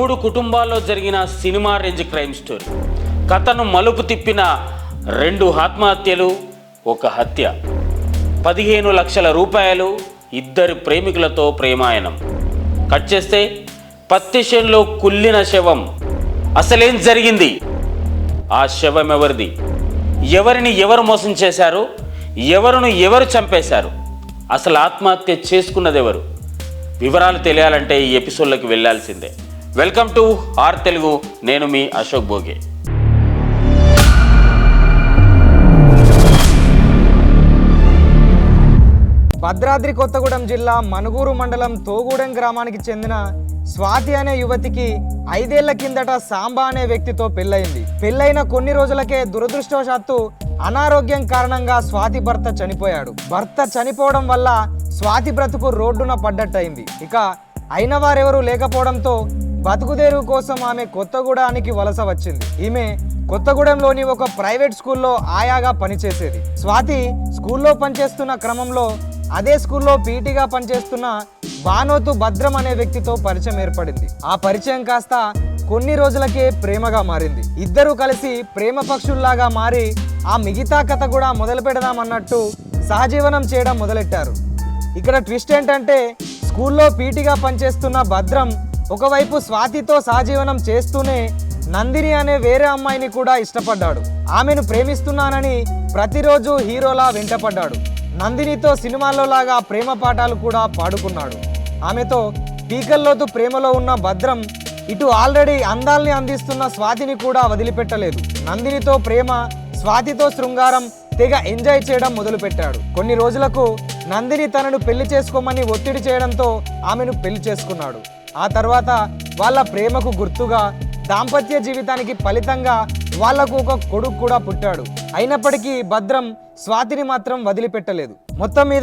మూడు కుటుంబాల్లో జరిగిన సినిమా రేంజ్ క్రైమ్ స్టోరీ. కథను మలుపు తిప్పిన రెండు ఆత్మహత్యలు ఒక హత్య. పదిహేను లక్షల రూపాయలు ఇద్దరు ప్రేమికులతో ప్రేమాయణం. కట్ చేస్తే పత్తి చేనులో కుళ్ళిన శవం. అసలేం జరిగింది? ఆ శవం ఎవరిది? ఎవరిని ఎవరు మోసం చేశారు? ఎవరును ఎవరు చంపేశారు? అసలు ఆత్మహత్య చేసుకున్నది ఎవరు వివరాలు తెలియాలంటే ఈ ఎపిసోడ్లోకి వెళ్ళాల్సిందే వెల్కమ్ టు ఆర్ తెలుగు నేను మీ అశోక్ భోగే. భద్రాద్రి కొత్తగూడెం జిల్లా మనుగూరు మండలం తోగూడెం గ్రామానికి చెందిన స్వాతి అనే యువతికి ఐదేళ్ళ కిందట సాంబా అనే వ్యక్తితో పెళ్ళయింది. పెళ్ళైన కొన్ని రోజులకే దురదృష్టవశాత్తు అనారోగ్యం కారణంగా స్వాతి భర్త చనిపోయాడు. భర్త చనిపోవడం వల్ల స్వాతి బ్రతుకు రోడ్డున పడ్డట్టయింది. ఇక అయిన వారెవరూ లేకపోవడంతో బతుకుదేరు కోసం ఆమె కొత్తగూడానికి వలస వచ్చింది. ఈమె కొత్తగూడెంలోని ఒక ప్రైవేట్ స్కూల్లో ఆయాగా పనిచేసేది. స్వాతి స్కూల్లో పనిచేస్తున్న క్రమంలో అదే స్కూల్లో పీటీగా పనిచేస్తున్న బానోతు భద్రం అనే వ్యక్తితో పరిచయం ఏర్పడింది. ఆ పరిచయం కాస్త కొన్ని రోజులకే ప్రేమగా మారింది. ఇద్దరూ కలిసి ప్రేమ పక్షుల్లాగా మారి ఆ మిగతా కథ కూడా మొదలు పెడదామన్నట్టు సహజీవనం చేయడం మొదలెట్టారు. ఇక్కడ ట్విస్ట్ ఏంటంటే స్కూల్లో పీటీగా పనిచేస్తున్న భద్రం ఒకవైపు స్వాతితో సహజీవనం చేస్తూనే నందిని అనే వేరే అమ్మాయిని కూడా ఇష్టపడ్డాడు. ఆమెను ప్రేమిస్తున్నానని ప్రతిరోజు హీరోలా వెంటపడ్డాడు. నందినితో సినిమాల్లో లాగా ప్రేమ పాఠాలు కూడా పాడుకున్నాడు. ఆమెతో పీకల్లోతు ప్రేమలో ఉన్న భద్రం ఇటు ఆల్రెడీ అందాల్ని అందిస్తున్న స్వాతిని కూడా వదిలిపెట్టలేదు. నందినితో ప్రేమ స్వాతితో శృంగారం తెగ ఎంజాయ్ చేయడం మొదలుపెట్టాడు. కొన్ని రోజులకు నందిని తనను పెళ్ళి చేసుకోమని ఒత్తిడి చేయడంతో ఆమెను పెళ్ళి చేసుకున్నాడు. ఆ తర్వాత వాళ్ళ ప్రేమకు గుర్తుగా దాంపత్య జీవితానికి ఫలితంగా వాళ్ళకు ఒక కొడుకు కూడా పుట్టాడు. అయినప్పటికీ భద్రం స్వాతిని మాత్రం వదిలిపెట్టలేదు. మొత్తం మీద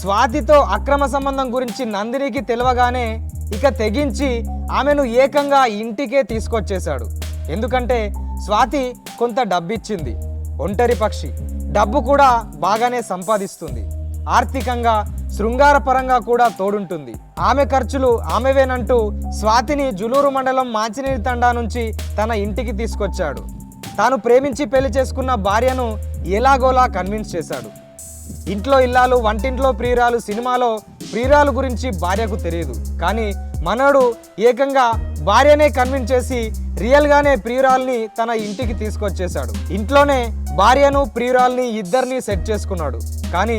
స్వాతితో అక్రమ సంబంధం గురించి నందినికి తెలవగానే ఇక తెగించి ఆమెను ఏకంగా ఇంటికే తీసుకొచ్చేశాడు. ఎందుకంటే స్వాతి కొంత డబ్బిచ్చింది. ఒంటరి పక్షి. డబ్బు కూడా బాగానే సంపాదిస్తుంది. ఆర్థికంగా శృంగారపరంగా కూడా తోడుంటుంది. ఆమె ఖర్చులు ఆమెవేనంటూ స్వాతిని జులూరు మండలం మాచినేని తండా నుంచి తన ఇంటికి తీసుకొచ్చాడు. తాను ప్రేమించి పెళ్ళి చేసుకున్న భార్యను ఎలాగోలా కన్విన్స్ చేశాడు. ఇంట్లో ఇల్లాలు వంటింట్లో ప్రియురాలు సినిమాలో ప్రియురాలు గురించి భార్యకు తెలియదు. కానీ మనోడు ఏకంగా భార్యనే కన్విన్స్ చేసి రియల్గానే ప్రియురాల్ని తన ఇంటికి తీసుకొచ్చేశాడు. ఇంట్లోనే భార్యను ప్రియురాల్ని ఇద్దరిని సెట్ చేసుకున్నాడు. కానీ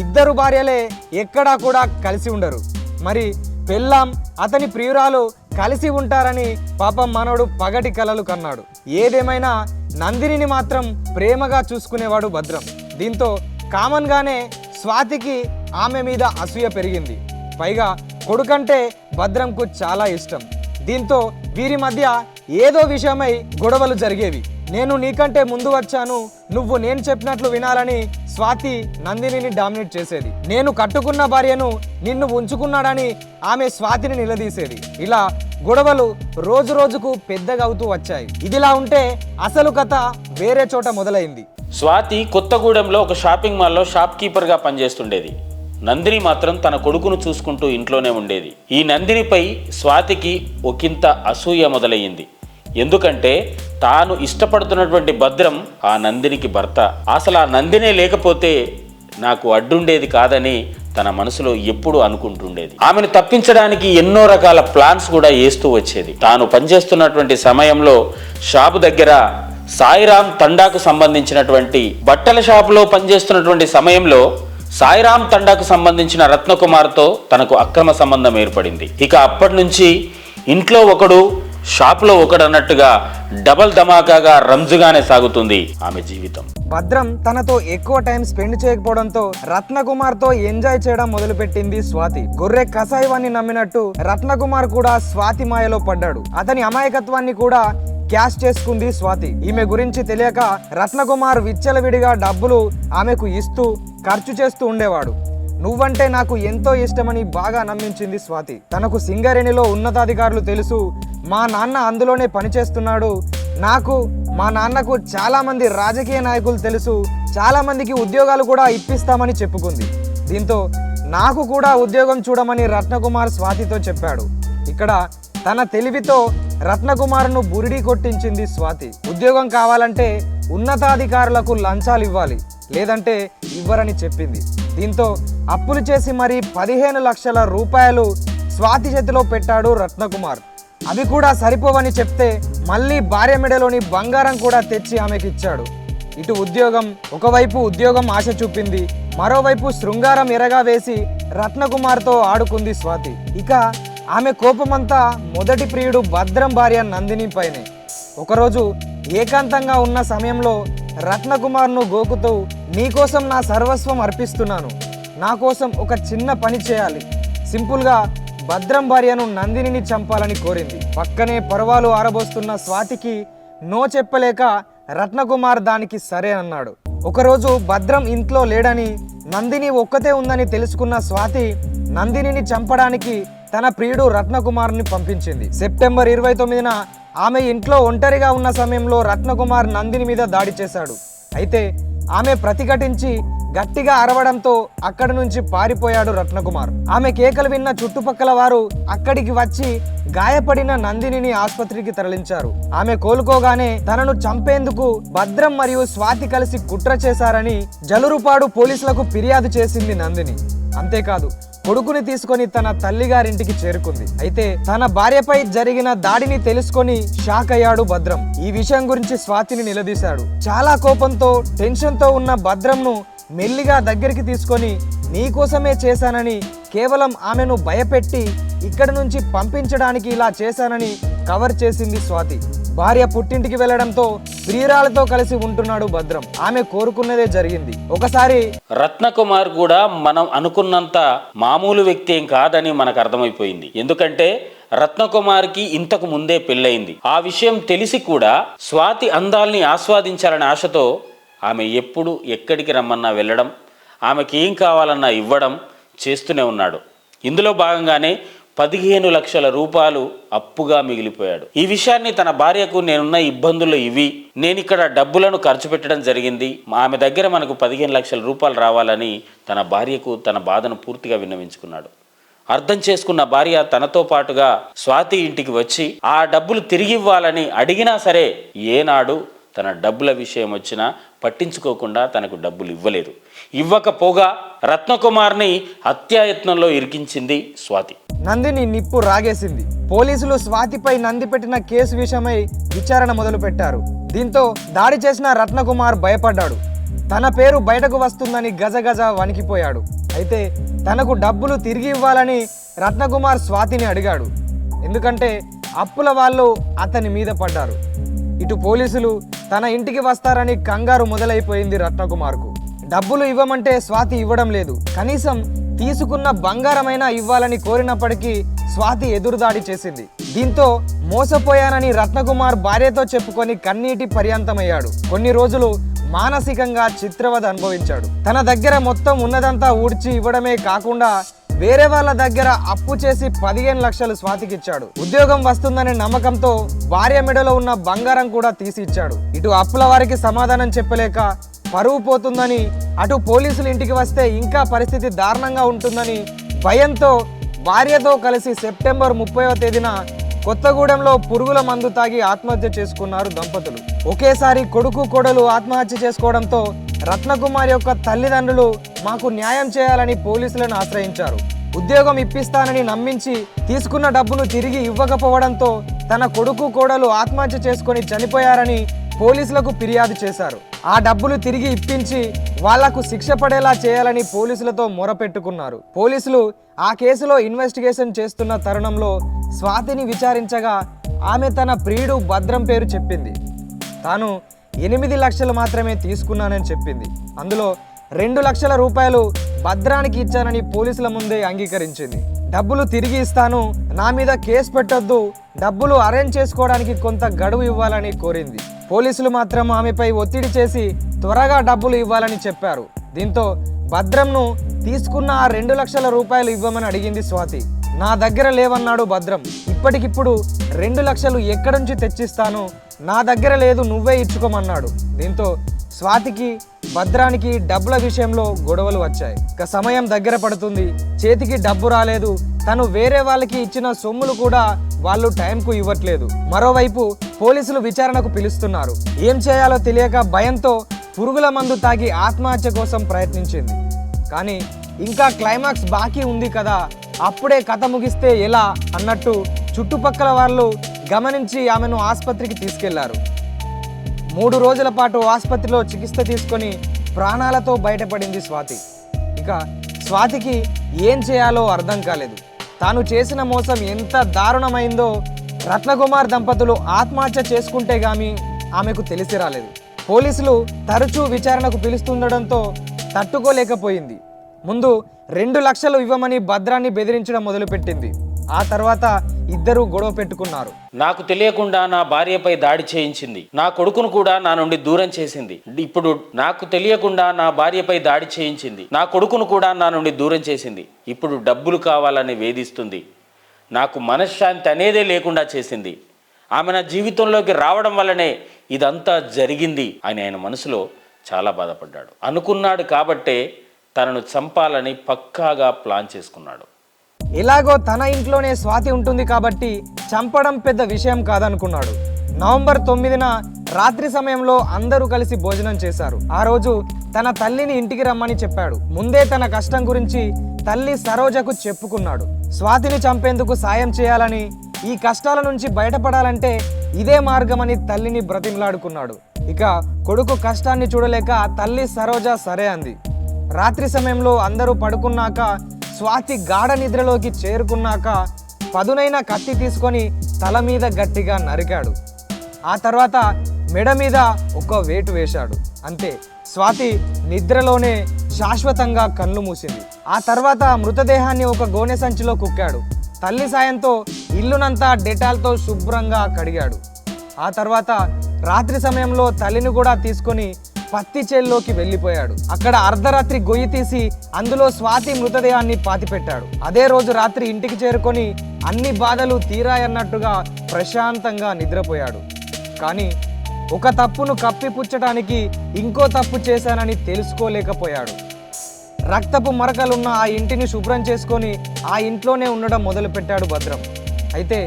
ఇద్దరు భార్యలే ఎక్కడా కూడా కలిసి ఉండరు. మరి పెళ్ళాం అతని ప్రియురాలు కలిసి ఉంటారని పాపం మనోడు పగటి కలలు కన్నాడు. ఏదేమైనా నందినిని మాత్రం ప్రేమగా చూసుకునేవాడు భద్రం. దీంతో కామన్గానే స్వాతికి ఆమె మీద అసూయ పెరిగింది. పైగా కొడుకంటే భద్రంకు చాలా ఇష్టం. దీంతో వీరి మధ్య ఏదో విషయమై గొడవలు జరిగేవి. నేను నీకంటే ముందు వచ్చాను. నువ్వు నేను చెప్పినట్లు వినాలని స్వాతి నందినిని డామినేట్ చేసేది. నేను కట్టుకున్న భార్యను నిన్ను ఉంచుకున్నాడని ఆమె స్వాతిని నిలదీసేది. ఇలా గొడవలు రోజు రోజుకు పెద్దగా అవుతూ వచ్చాయి. ఇదిలా ఉంటే అసలు కథ వేరే చోట మొదలైంది. స్వాతి కొత్తగూడెంలో ఒక షాపింగ్ మాల్లో షాప్ కీపర్గా పనిచేస్తుండేది. నందిని మాత్రం తన కొడుకును చూసుకుంటూ ఇంట్లోనే ఉండేది. ఈ నందినిపై స్వాతికి ఒకంత అసూయ మొదలయ్యింది. ఎందుకంటే తాను ఇష్టపడుతున్నటువంటి భద్రం ఆ నందినికి భర్త. అసలు ఆ నందినే లేకపోతే నాకు అడ్డుండేది కాదని తన మనసులో ఎప్పుడూ అనుకుంటుండేది. ఆమెను తప్పించడానికి ఎన్నో రకాల ప్లాన్స్ కూడా వేస్తూ వచ్చేది. తాను పనిచేస్తున్నటువంటి సమయంలో షాపు దగ్గర సాయిరామ్ తండాకు సంబంధించినటువంటి బట్టల షాపులో పనిచేస్తున్నటువంటి సమయంలో సాయిరామ్ తండాకు సంబంధించిన రత్నకుమార్తో తనకు అక్రమ సంబంధం ఏర్పడింది. ఇక అప్పటి నుంచి ఇంట్లో ఒకడు షాపులో ఒకడన్నట్టుగా డబల్ ధమాకాగా రంజుగానే సాగుతుంది ఆమె జీవితం. భద్రం తనతో ఎక్కువ టైం స్పెండ్ చేయకపోవడంతో రత్నకుమార్తో ఎంజాయ్ చేయడం మొదలుపెట్టింది స్వాతి. గొర్రె కసాయివాన్ని నమ్మినట్టు రత్నకుమార్ కూడా స్వాతి మాయలో పడ్డాడు. అతని అమాయకత్వాన్ని కూడా క్యాష్ చేసుకుంది స్వాతి. ఈమె గురించి తెలియక రత్నకుమార్ విచ్చలవిడిగా డబ్బులు ఆమెకు ఇస్తూ ఖర్చు చేస్తూ ఉండేవాడు. నువ్వంటే నాకు ఎంతో ఇష్టమని బాగా నమ్మించింది స్వాతి. తనకు సింగరేణిలో ఉన్నతాధికారులు తెలుసు మా నాన్న అందులోనే పనిచేస్తున్నాడు. నాకు మా నాన్నకు చాలా మంది రాజకీయ నాయకులు తెలుసు చాలా మందికి ఉద్యోగాలు కూడా ఇప్పిస్తామని చెప్పుకుంది. దీంతో నాకు కూడా ఉద్యోగం చూడమని రత్నకుమార్ స్వాతితో చెప్పాడు. ఇక్కడ తన తెలివితో రత్నకుమార్ను బురిడి కొట్టించింది స్వాతి. ఉద్యోగం కావాలంటే ఉన్నతాధికారులకు లంచాలు ఇవ్వాలి లేదంటే ఇవ్వరని చెప్పింది. దీంతో అప్పులు చేసి మరి పదిహేను లక్షల రూపాయలు స్వాతి చేతిలో పెట్టాడు రత్నకుమార్. అవి కూడా సరిపోవని చెప్తే మళ్ళీ భార్య మెడలోని బంగారం కూడా తెచ్చి ఆమెకి ఇచ్చాడు. ఇటు ఉద్యోగం ఒకవైపు ఉద్యోగం ఆశ చూపింది మరోవైపు శృంగారం ఎరగా వేసి రత్నకుమార్తో ఆడుకుంది స్వాతి. ఇక ఆమె కోపమంతా మొదటి ప్రియుడు భద్రం భార్య నందిని పైనే. ఒకరోజు ఏకాంతంగా ఉన్న సమయంలో రత్నకుమార్ను గోకుతూ నీకోసం నా సర్వస్వం అర్పిస్తున్నాను. నా కోసం ఒక చిన్న పని చేయాలి. సింపుల్గా భద్రం భార్యను నందినిని చంపాలని కోరింది. పక్కనే పర్వాలు ఆరబోస్తున్న స్వాతికి నో చెప్పలేక రత్నకుమార్ దానికి సరే అన్నాడు. ఒకరోజు భద్రం ఇంట్లో లేడని నందిని ఒక్కతే ఉందని తెలుసుకున్న స్వాతి నందినిని చంపడానికి తన ప్రియుడు రత్నకుమార్ని పంపించింది. సెప్టెంబర్ ఇరవై తొమ్మిదిన ఆమె ఇంట్లో ఒంటరిగా ఉన్న సమయంలో రత్నకుమార్ నందిని మీద దాడి చేశాడు. అయితే ఆమె ప్రతిఘటించి గట్టిగా అరవడంతో అక్కడి నుంచి పారిపోయాడు రత్నకుమార్. ఆమె కేకలు విన్న చుట్టుపక్కల వారు అక్కడికి వచ్చి గాయపడిన నందినిని ఆసుపత్రికి తరలించారు. ఆమె కోలుకోగానే తనను చంపేందుకు భద్రం మరియు స్వాతి కలిసి కుట్ర చేశారని జలురుపాడు పోలీసులకు ఫిర్యాదు చేసింది నందిని. అంతేకాదు కొడుకుని తీసుకొని తన తల్లిగారింటికి చేరుకుంది. అయితే తన భార్యపై జరిగిన దాడిని తెలుసుకొని షాక్ అయ్యాడు భద్రం. ఈ విషయం గురించి స్వాతిని నిలదీశాడు. చాలా కోపంతో టెన్షన్తో ఉన్న భద్రంను మెల్లిగా దగ్గరికి తీసుకొని నీకోసమే చేశానని కేవలం ఆమెను భయపెట్టి ఇక్కడి నుంచి పంపించడానికి ఇలా చేశానని కవర్ చేసింది స్వాతి. భార్య పుట్టింటికి వెళ్ళడంతో ప్రియురాలతో కలిసి ఉంటున్నాడు భద్రం. ఆమె కోరుకున్నదే జరిగింది. ఒకసారి రత్నకుమార్ కూడా మనం అనుకున్నంత మామూలు వ్యక్తి ఏం కాదని మనకు అర్థమైపోయింది. ఎందుకంటే రత్నకుమార్కి ఇంతకు ముందే పెళ్ళయింది. ఆ విషయం తెలిసి కూడా స్వాతి అందాల్ని ఆస్వాదించాలనే ఆశతో ఆమె ఎప్పుడు ఎక్కడికి రమ్మన్నా వెళ్ళడం ఆమెకి ఏం కావాలన్నా ఇవ్వడం చేస్తూనే ఉన్నాడు. ఇందులో భాగంగానే పదిహేను లక్షల రూపాయలు అప్పుగా మిగిలిపోయాడు. ఈ విషయాన్ని తన భార్యకు నేనున్న ఇబ్బందులు ఇవి. నేను ఇక్కడ డబ్బులను ఖర్చు పెట్టడం జరిగింది. ఆమె దగ్గర మనకు పదిహేను లక్షల రూపాయలు రావాలని తన భార్యకు తన బాధను పూర్తిగా విన్నవించుకున్నాడు. అర్థం చేసుకున్న భార్య తనతో పాటుగా స్వాతి ఇంటికి వచ్చి ఆ డబ్బులు తిరిగి ఇవ్వాలని అడిగినా సరే ఏనాడు తన డబ్బుల విషయం వచ్చినా పట్టించుకోకుండా తనకు డబ్బులు ఇవ్వలేదు. ఇవ్వకపోగా రత్నకుమార్ని హత్యాయత్నంలో ఇరికించింది స్వాతి. నందిని నిప్పు రాగేసింది. పోలీసులు స్వాతిపై నంది పెట్టిన కేసు విషయమై విచారణ మొదలుపెట్టారు. దీంతో దాడి చేసిన రత్నకుమార్ భయపడ్డాడు. తన పేరు బయటకు వస్తుందని గజగజ వణికిపోయాడు. అయితే తనకు డబ్బులు తిరిగి ఇవ్వాలని రత్నకుమార్ స్వాతిని అడిగాడు. ఎందుకంటే అప్పుల వాళ్ళు అతని మీద పడ్డారు. ఇటు పోలీసులు తన ఇంటికి వస్తారని కంగారు మొదలైపోయింది రత్నకుమార్కు. డబ్బులు ఇవ్వమంటే స్వాతి ఇవ్వడం లేదు. కనీసం తీసుకున్న బంగారమైనా ఇవ్వాలని కోరినప్పటికీ స్వాతి ఎదురుదాడి చేసింది. దీంతో మోసపోయానని రత్నకుమార్ భార్యతో చెప్పుకొని కన్నీటి పర్యంతమయ్యాడు. కొన్ని రోజులు మానసికంగా చిత్రవద అనుభవించాడు. తన దగ్గర మొత్తం ఉన్నదంతా ఊడ్చి ఇవ్వడమే కాకుండా వేరే వాళ్ళ దగ్గర అప్పు చేసి పదిహేను లక్షలు స్వాతికి ఇచ్చాడు ఉద్యోగం వస్తుందనే నమ్మకంతో భార్య మెడలో ఉన్న బంగారం కూడా తీసి ఇచ్చాడు. ఇటు అప్పుల వారికి సమాధానం చెప్పలేక పరువు పోతుందని అటు పోలీసులు ఇంటికి వస్తే ఇంకా పరిస్థితి దారుణంగా ఉంటుందని భయంతో భార్యతో కలిసి సెప్టెంబర్ ముప్పైవ తేదీన కొత్తగూడెంలో పురుగుల మందు తాగి ఆత్మహత్య చేసుకున్నారు దంపతులు. ఒకేసారి కొడుకు కోడలు ఆత్మహత్య చేసుకోవడంతో రత్నకుమార్ యొక్క తల్లిదండ్రులు మాకు న్యాయం చేయాలని పోలీసులను ఆశ్రయించారు. ఉద్యోగం ఇప్పిస్తానని నమ్మించి తీసుకున్న డబ్బును తిరిగి ఇవ్వకపోవడంతో తన కొడుకు కోడలు ఆత్మహత్య చేసుకొని చనిపోయారని పోలీసులకు ఫిర్యాదు చేశారు. ఆ డబ్బులు తిరిగి ఇప్పించి వాళ్ళకు శిక్ష పడేలా చేయాలని పోలీసులతో మొరపెట్టుకున్నారు. పోలీసులు ఆ కేసులో ఇన్వెస్టిగేషన్ చేస్తున్న తరుణంలో స్వాతిని విచారించగా ఆమె తన ప్రియుడు భద్రం పేరు చెప్పింది. తాను ఎనిమిది లక్షలు మాత్రమే తీసుకున్నానని చెప్పింది. అందులో రెండు లక్షల రూపాయలు భద్రానికి ఇచ్చానని పోలీసుల ముందే అంగీకరించింది. డబ్బులు తిరిగి ఇస్తాను నా మీద కేసు పెట్టొద్దు డబ్బులు అరేంజ్ చేసుకోవడానికి కొంత గడువు ఇవ్వాలని కోరింది. పోలీసులు మాత్రం ఆమెపై ఒత్తిడి చేసి త్వరగా డబ్బులు ఇవ్వాలని చెప్పారు. దీంతో భద్రంను తీసుకున్న ఆ రెండు లక్షల రూపాయలు ఇవ్వమని అడిగింది స్వాతి. నా దగ్గర లేవన్నాడు భద్రం. ఇప్పటికిప్పుడు రెండు లక్షలు ఎక్కడి నుంచి తెచ్చిస్తాను? నా దగ్గర లేదు నువ్వే ఇచ్చుకోమన్నాడు. దీంతో స్వాతికి భద్రానికి డబ్బుల విషయంలో గొడవలు వచ్చాయి. ఇక సమయం దగ్గర పడుతుంది. చేతికి డబ్బు రాలేదు. తను వేరే వాళ్ళకి ఇచ్చిన సొమ్ములు కూడా వాళ్ళు టైంకు ఇవ్వట్లేదు. మరోవైపు పోలీసులు విచారణకు పిలుస్తున్నారు. ఏం చేయాలో తెలియక భయంతో పురుగుల మందు తాగి ఆత్మహత్య కోసం ప్రయత్నించింది. కానీ ఇంకా క్లైమాక్స్ బాకీ ఉంది కదా అప్పుడే కథ ముగిస్తే ఎలా అన్నట్టు చుట్టుపక్కల వాళ్ళు గమనించి ఆమెను ఆసుపత్రికి తీసుకెళ్ళారు. మూడు రోజుల పాటు ఆసుపత్రిలో చికిత్స తీసుకొని ప్రాణాలతో బయటపడింది స్వాతి. ఇక స్వాతికి ఏం చేయాలో అర్థం కాలేదు. తాను చేసిన మోసం ఎంత దారుణమైందో రత్నకుమార్ దంపతులు ఆత్మహత్య చేసుకుంటే గాని ఆమెకు తెలిసి రాలేదు. పోలీసులు తరచూ విచారణకు పిలుస్తుండడంతో తట్టుకోలేకపోయింది. ముందు రెండు లక్షలు ఇవ్వమని భద్రాన్ని బెదిరించడం మొదలుపెట్టింది. ఆ తర్వాత ఇద్దరు గొడవ పెట్టుకున్నారు. నాకు తెలియకుండా నా భార్యపై దాడి చేయించింది. నా కొడుకును కూడా నా నుండి దూరం చేసింది. ఇప్పుడు నాకు తెలియకుండా నా భార్యపై దాడి చేయించింది. నా కొడుకును కూడా నా నుండి దూరం చేసింది. ఇప్పుడు డబ్బులు కావాలని వేధిస్తుంది. నాకు మనశ్శాంతి అనేదే లేకుండా చేసింది. ఆమె నా జీవితంలోకి రావడం వల్లనే ఇదంతా జరిగింది అని ఆయన మనసులో చాలా బాధపడ్డాడు. అనుకున్నాడు కాబట్టే తనను చంపాలని పక్కాగా ప్లాన్ చేసుకున్నాడు. ఎలాగో తన ఇంట్లోనే స్వాతి ఉంటుంది కాబట్టి చంపడం పెద్ద విషయం కాదనుకున్నాడు. నవంబర్ తొమ్మిదిన రాత్రి సమయంలో అందరూ కలిసి భోజనం చేశారు. ఆ రోజు తన తల్లిని ఇంటికి రమ్మని చెప్పాడు. ముందే తన కష్టం గురించి తల్లి సరోజకు చెప్పుకున్నాడు. స్వాతిని చంపేందుకు సాయం చేయాలని ఈ కష్టాల నుంచి బయటపడాలంటే ఇదే మార్గమని తల్లిని బ్రతిమలాడుకున్నాడు. ఇక కొడుకు కష్టాన్ని చూడలేక తల్లి సరోజ సరే అంది. రాత్రి సమయంలో అందరూ పడుకున్నాక స్వాతి గాఢ నిద్రలోకి చేరుకున్నాక పదునైన కత్తి తీసుకొని తల మీద గట్టిగా నరికాడు. ఆ తర్వాత మెడ మీద ఒక వేటు వేశాడు. అంతే స్వాతి నిద్రలోనే శాశ్వతంగా కళ్ళు మూసింది. ఆ తర్వాత మృతదేహాన్ని ఒక గోనె సంచిలో కుక్కాడు. తల్లి సాయంతో ఇల్లునంతా డెటాల్తో శుభ్రంగా కడిగాడు. ఆ తర్వాత రాత్రి సమయంలో తల్లిని కూడా తీసుకొని పత్తి చేల్లోకి వెళ్ళిపోయాడు. అక్కడ అర్ధరాత్రి గొయ్యి తీసి అందులో స్వాతి మృతదేహాన్ని పాతిపెట్టాడు. అదే రోజు రాత్రి ఇంటికి చేరుకొని అన్ని బాధలు తీరాయన్నట్టుగా ప్రశాంతంగా నిద్రపోయాడు. కానీ ఒక తప్పును కప్పిపుచ్చటానికి ఇంకో తప్పు చేశానని తెలుసుకోలేకపోయాడు. రక్తపు మరకలున్న ఆ ఇంటిని శుభ్రం చేసుకొని ఆ ఇంట్లోనే ఉండడం మొదలుపెట్టాడు భద్రం. అయితే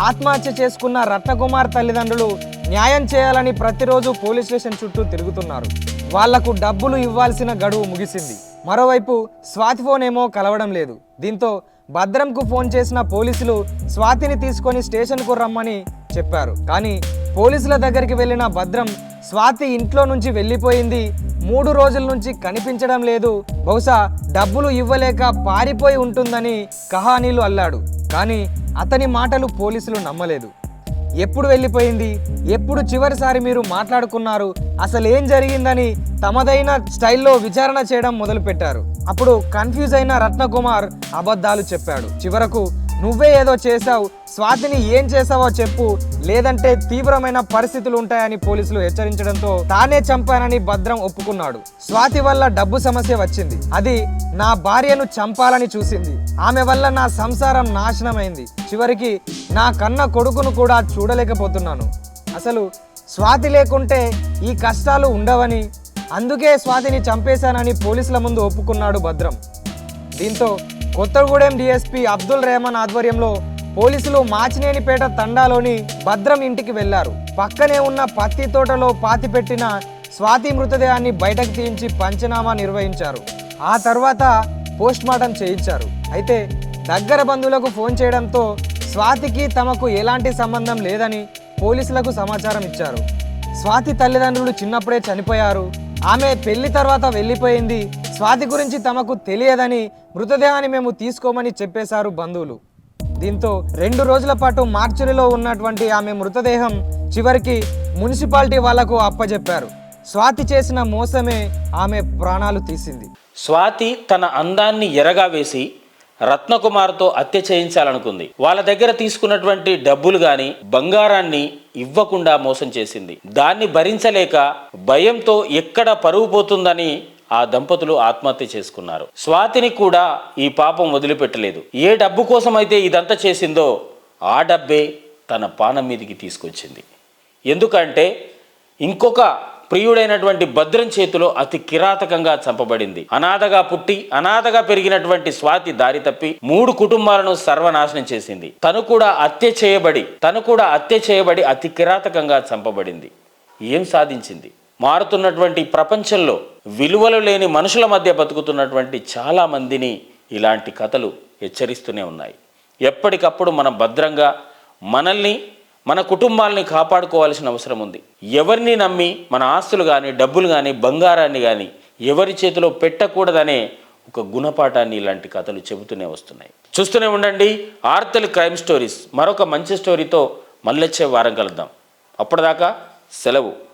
ఆత్మహత్య చేసుకున్న రత్నకుమార్ తల్లిదండ్రులు న్యాయం చేయాలని ప్రతిరోజు పోలీస్ స్టేషన్ చుట్టూ తిరుగుతున్నారు. వాళ్ళకు డబ్బులు ఇవ్వాల్సిన గడువు ముగిసింది. మరోవైపు స్వాతి ఫోన్ ఏమో కలవడం లేదు. దీంతో భద్రంకు ఫోన్ చేసిన పోలీసులు స్వాతిని తీసుకొని స్టేషన్కు రమ్మని చెప్పారు. కానీ పోలీసుల దగ్గరికి వెళ్ళిన భద్రం స్వాతి ఇంట్లో నుంచి వెళ్ళిపోయింది. మూడు రోజుల నుంచి కనిపించడం లేదు. బహుశా డబ్బులు ఇవ్వలేక పారిపోయి ఉంటుందని కహానీలు అల్లాడు. కానీ అతని మాటలు పోలీసులు నమ్మలేదు. ఎప్పుడు వెళ్ళిపోయింది? ఎప్పుడు చివరిసారి మీరు మాట్లాడుకున్నారు? అసలు ఏం జరిగిందని తమదైన స్టైల్లో విచారణ చేయడం మొదలుపెట్టారు. అప్పుడు కన్ఫ్యూజ్ అయిన రత్నకుమార్ అబద్ధాలు చెప్పాడు. చివరకు నువ్వే ఏదో చేశావు స్వాతిని ఏం చేసావో చెప్పు లేదంటే తీవ్రమైన పరిస్థితులు ఉంటాయని పోలీసులు హెచ్చరించడంతో తానే చంపానని భద్రం ఒప్పుకున్నాడు. స్వాతి వల్ల డబ్బు సమస్య వచ్చింది. అది నా భార్యను చంపాలని చూసింది. ఆమె వల్ల నా సంసారం నాశనమైంది. చివరికి నా కన్న కొడుకును కూడా చూడలేకపోతున్నాను. అసలు స్వాతి లేకుంటే ఈ కష్టాలు ఉండవని అందుకే స్వాతిని చంపేశానని పోలీసుల ముందు ఒప్పుకున్నాడు భద్రం. దీంతో కొత్తగూడెం డీఎస్పీ అబ్దుల్ రెహమాన్ ఆధ్వర్యంలో పోలీసులు మాచినేనిపేట తండాలోని భద్రం ఇంటికి వెళ్ళారు. పక్కనే ఉన్న పత్తి తోటలో పాతిపెట్టిన స్వాతి మృతదేహాన్ని బయటకు తీయించి పంచనామా నిర్వహించారు. ఆ తర్వాత పోస్ట్ మార్టం చేయించారు. అయితే దగ్గర బంధువులకు ఫోన్ చేయడంతో స్వాతికి తమకు ఎలాంటి సంబంధం లేదని పోలీసులకు సమాచారం ఇచ్చారు. స్వాతి తల్లిదండ్రులు చిన్నప్పుడే చనిపోయారు. ఆమె పెళ్ళి తర్వాత వెళ్ళిపోయింది. స్వాతి గురించి తమకు తెలియదని మృతదేహాన్ని మేము తీసుకోమని చెప్పేశారు బంధువులు. దీంతో రెండు రోజుల పాటు మార్చురిలో ఉన్నటువంటి ఆమె మృతదేహం చివరికి మున్సిపాలిటీ వాళ్ళకు అప్పజెప్పారు. స్వాతి చేసిన మోసమే ఆమె ప్రాణాలు తీసింది. స్వాతి తన అందాన్ని ఎరగా వేసి రత్నకుమార్తో హత్య చేయించాలనుకుంది. వాళ్ళ దగ్గర తీసుకున్నటువంటి డబ్బులు గాని బంగారాన్ని ఇవ్వకుండా మోసం చేసింది. దాన్ని భరించలేక భయంతో ఎక్కడ పరువు పోతుందని ఆ దంపతులు ఆత్మహత్య చేసుకున్నారు. స్వాతిని కూడా ఈ పాపం వదిలిపెట్టలేదు. ఏ డబ్బు కోసమైతే ఇదంతా చేసిందో ఆ డబ్బే తన పానం మీదికి తీసుకొచ్చింది. ఎందుకంటే ఇంకొక ప్రియుడైనటువంటి భద్రం చేతిలో అతి కిరాతకంగా చంపబడింది. అనాథగా పుట్టి అనాథగా పెరిగినటువంటి స్వాతి దారి తప్పి మూడు కుటుంబాలను సర్వనాశనం చేసింది. తను కూడా హత్య చేయబడి తను కూడా హత్య చేయబడి అతి కిరాతకంగా చంపబడింది. ఏం సాధించింది? మారుతున్నటువంటి ప్రపంచంలో విలువలు లేని మనుషుల మధ్య బతుకుతున్నటువంటి చాలా మందిని ఇలాంటి కథలు హెచ్చరిస్తూనే ఉన్నాయి. ఎప్పటికప్పుడు మనం భద్రంగా మనల్ని మన కుటుంబాలని కాపాడుకోవాల్సిన అవసరం ఉంది. ఎవరిని నమ్మి మన ఆస్తులు కానీ డబ్బులు కానీ బంగారాన్ని కానీ ఎవరి చేతిలో పెట్టకూడదనే ఒక గుణపాఠాన్ని ఇలాంటి కథలు చెబుతూనే వస్తున్నాయి. చూస్తూనే ఉండండి ఆర్తల్ క్రైమ్ స్టోరీస్. మరొక మంచి స్టోరీతో మళ్ళొచ్చే వారం కలుద్దాం. అప్పటిదాకా సెలవు.